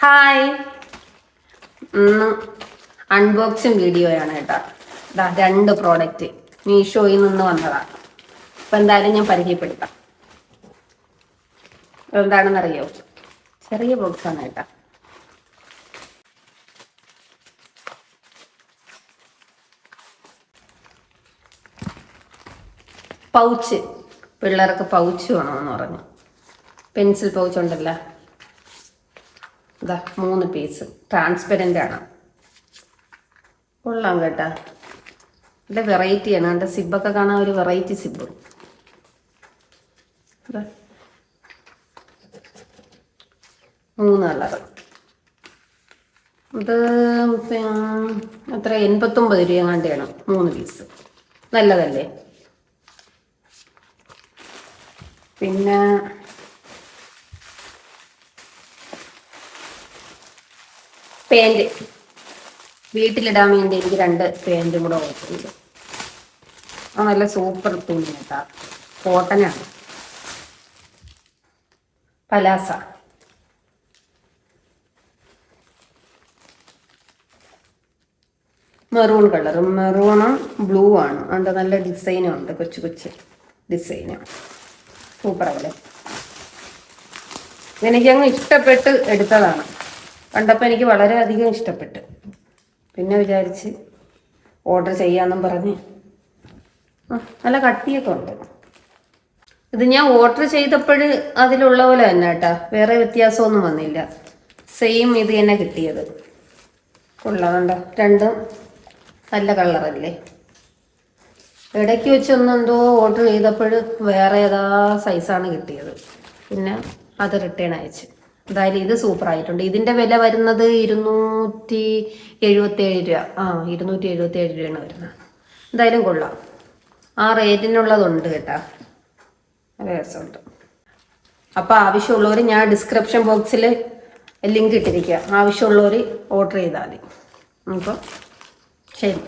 Hi ഇന്ന് video ആണ് കേട്ടോ. ഇതാ രണ്ട് പ്രോഡക്റ്റ് മീഷോയിൽ നിന്ന് വന്നതാണ് അപ്പം എന്തായാലും ഞാൻ പരിചയപ്പെടുത്താം. എന്താണെന്നറിയോ? ചെറിയ ബോക്സാണ് കേട്ടോ. പൗച്ച് പിള്ളേർക്ക് പൗച്ച് വേണമെന്ന് പറഞ്ഞു. പെൻസിൽ പൗച്ച് ഉണ്ടല്ലോ. ഇതാ മൂന്ന് പീസ് ട്രാൻസ്പെറന്റ് ആണ്. കൊള്ളാം കേട്ടാ. വെറൈറ്റി വെറൈറ്റിയാണ് എന്റെ സിബൊക്കെ കാണാൻ ഒരു വെറൈറ്റി സിബ് മൂന്ന് കളറ് ഇത് എത്ര? എൺപത്തൊമ്പത് രൂപ എങ്ങാണ്ടാണ് മൂന്ന് പീസ് നല്ലതല്ലേ? പിന്നെ പാന്റ്. വീട്ടിലിടാൻ വേണ്ടി എനിക്ക് രണ്ട് പാന്റും കൂടെ ഓർഡർ ആ നല്ല സൂപ്പർ തുണി കേട്ടാ. കോട്ടനാണ് പലാസ മെറൂൺ കളർ മെറൂണും ബ്ലൂ ആണ്. അതിന്റെ നല്ല ഡിസൈനും ഉണ്ട്. കൊച്ചു കൊച്ചു ഡിസൈന് സൂപ്പറല്ലേ എനിക്കങ്ങ് ഇഷ്ടപ്പെട്ട് എടുത്തതാണ്. കണ്ടപ്പോൾ എനിക്ക് വളരെയധികം ഇഷ്ടപ്പെട്ടു. പിന്നെ വിചാരിച്ച് ഓർഡർ ചെയ്യാമെന്നും പറഞ്ഞ്. നല്ല കട്ടിയൊക്കെ ഉണ്ട്. ഇത് ഞാൻ ഓർഡർ ചെയ്തപ്പോൾ അതിലുള്ള പോലെ തന്നെ കേട്ടാ. വേറെ വ്യത്യാസമൊന്നും വന്നില്ല. സെയിം ഇത് തന്നെ കിട്ടിയത്. കൊള്ളാണ്ട രണ്ടും നല്ല കളറല്ലേ ഇടയ്ക്ക് വെച്ചൊന്ന് എന്തോ ഓർഡർ ചെയ്തപ്പോൾ വേറെ ഏതാ സൈസാണ് കിട്ടിയത്. പിന്നെ അത് റിട്ടേൺ അയച്ചു. എന്തായാലും ഇത് സൂപ്പർ ആയിട്ടുണ്ട് ഇതിന്റെ വില വരുന്നത് ഇരുന്നൂറ്റി എഴുപത്തി ഏഴ് രൂപ. ആ ഇരുന്നൂറ്റി എഴുപത്തി ഏഴ് രൂപയാണ് വരുന്നത്. എന്തായാലും കൊള്ളാം. ആ റേറ്റിനുള്ളതുണ്ട് കേട്ടാ. നല്ല രസമുണ്ട്. അപ്പോൾ ആവശ്യമുള്ളവർ ഞാൻ ഡിസ്ക്രിപ്ഷൻ ബോക്സിൽ ലിങ്ക് ഇട്ടിരിക്കുക. ആവശ്യമുള്ളവർ ഓർഡർ ചെയ്താൽ മതി. അപ്പോൾ ശരി.